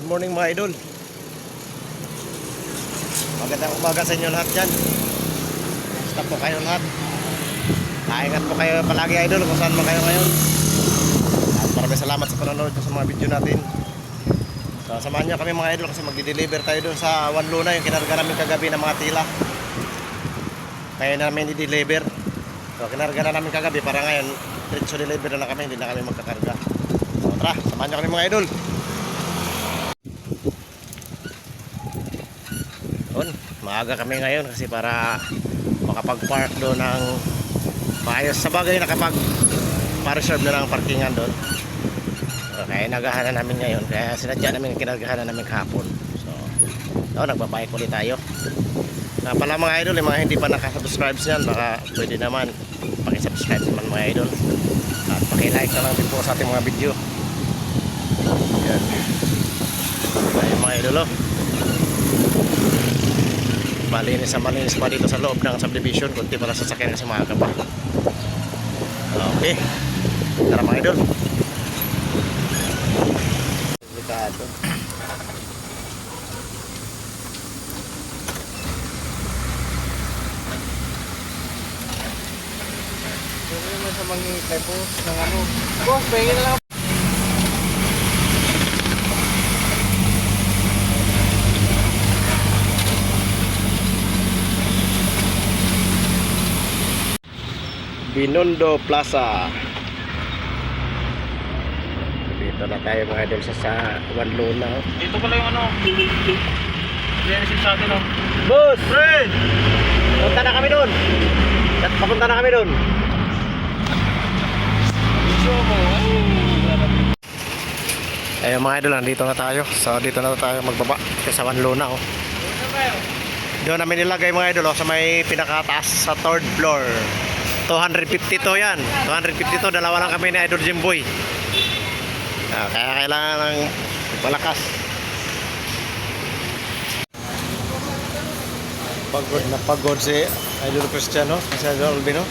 Good morning mga idol. Magandang umaga sa inyo lahat dyan. Basta po kayo lahat. Naingat po kayo palagi idol kung saan man kayo ngayon. At maraming salamat sa panonood sa mga video natin. So, samahan niyo kami mga idol kasi magdi-deliver tayo doon sa One Luna yung kinarga namin kagabi ng mga tila. Kaya namin i-deliver. So, kinarga na namin kagabi para ngayon diretso deliver na lang kami, hindi na kami magkakarga. So, tara, samahan niyo kami mga idol. Yun, maaga kami ngayon kasi para makapag-park doon ng maayos. Sa bagay nakapag pa-reserve na ng parkingan doon. Kaya nagahan na namin ngayon. Kaya sinadya namin kinagahan na namin kahapon. So, oh, nagbabike ulit tayo. Na pala mga idol, yung mga hindi pa nakasubscribe yan, baka pwede naman pakisubscribe naman mga idol. At pakilike na lang din po sa ating mga video. Yan. Ayun mga idol, oh malinis sa malinis pa dito sa loob ng subdivision. Kunti pala sasakyan kasi maaga pa okay. Tara mga idol. Delikado. Pero naman sa mga po ng ano. Boss pahingin na lang Binondo Plaza. Dito na tayo mga idol sa, sa One Luna. oh. Dito pala yung ano. Genesis sa atin oh. Boss! Fred! Punta na kami doon! At papunta na kami doon. Ayun mga idol, nandito na tayo. So dito na tayo magbaba sa One Luna. Oh. Doon namin nilagay mga idol oh, sa may pinakataas sa third floor. 250 to yan. 250 to. Dalawa lang kami ni Idol Jimboy. Ah, kaya kailangan ng malakas. Pagod na pagod si Idol Cristiano. Si Idol Albino.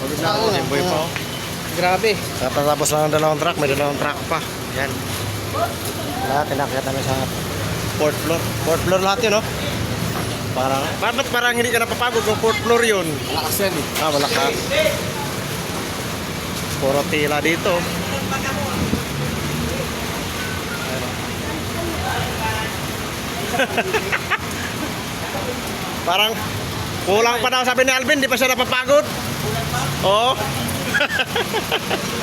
Pagod na ako. Jimboy pa. oh. Grabe. Tatapos lang ang dalawang truck, may dalawang truck pa. Yan. Lahat, tinakit namin sa fourth floor. Fourth floor lahat yun, no? Parang, bakit parang hindi ka napapagod kung fourth floor yun? Malakas yan eh. Ah, malakas. Puro tila dito. Parang kulang pa daw sabi ni Alvin, di pa siya napapagod. Oo.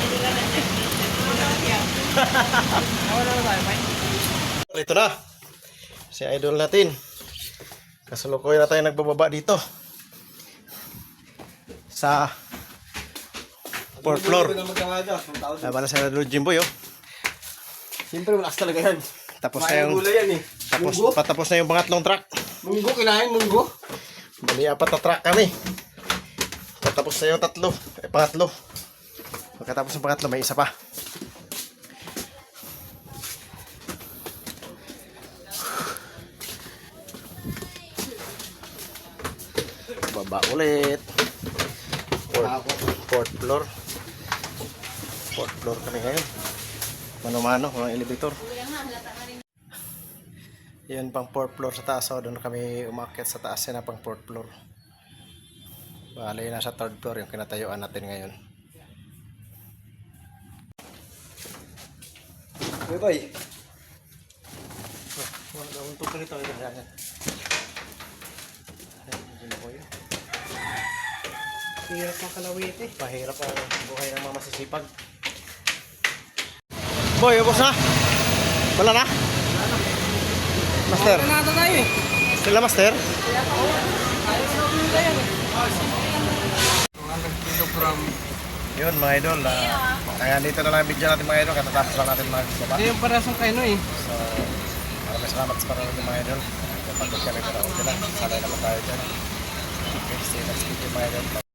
Ito na. Si idol natin. Kasalukuyan na tayo nagbababa dito. Sa fourth floor. Ay, para sa idol Jimboy, oh. Siyempre malakas talaga yan. Tapos na yung, yan eh. tapos, Munggo? patapos na yung pangatlong truck. Munggo, kinain munggo. Bali, apat na truck kami. Patapos na yung tatlo. Eh, pangatlo. Pagkatapos ng pangatlo, may isa pa. Baba ulit. Fourth, fourth floor. Fourth floor kami ngayon. Mano-mano, walang elevator. Yan pang fourth floor sa taas. So, doon kami umakyat sa taas. Na pang fourth floor. Bale, nasa third floor yung kinatayuan natin ngayon. Uy, boy. Wala daw untuk ka nito. Yan, yan, yan. Ayan, yun po yun. Hirap ang kalawit eh. Pahirap ang buhay ng mga masisipag. Boy, ubos na? Wala na? Master? Nata tayo eh. Sila master? 200 kilogram. Yun mga idol. ah, kaya dito na lang ang video natin mga idol. Katatapos lang natin mga baba. Hindi yung parasong kayo no eh. So, maraming salamat sa panonood mga idol. Kapag kami pero okay lang. Sanay naman tayo dyan. Okay, see you next video mga idol.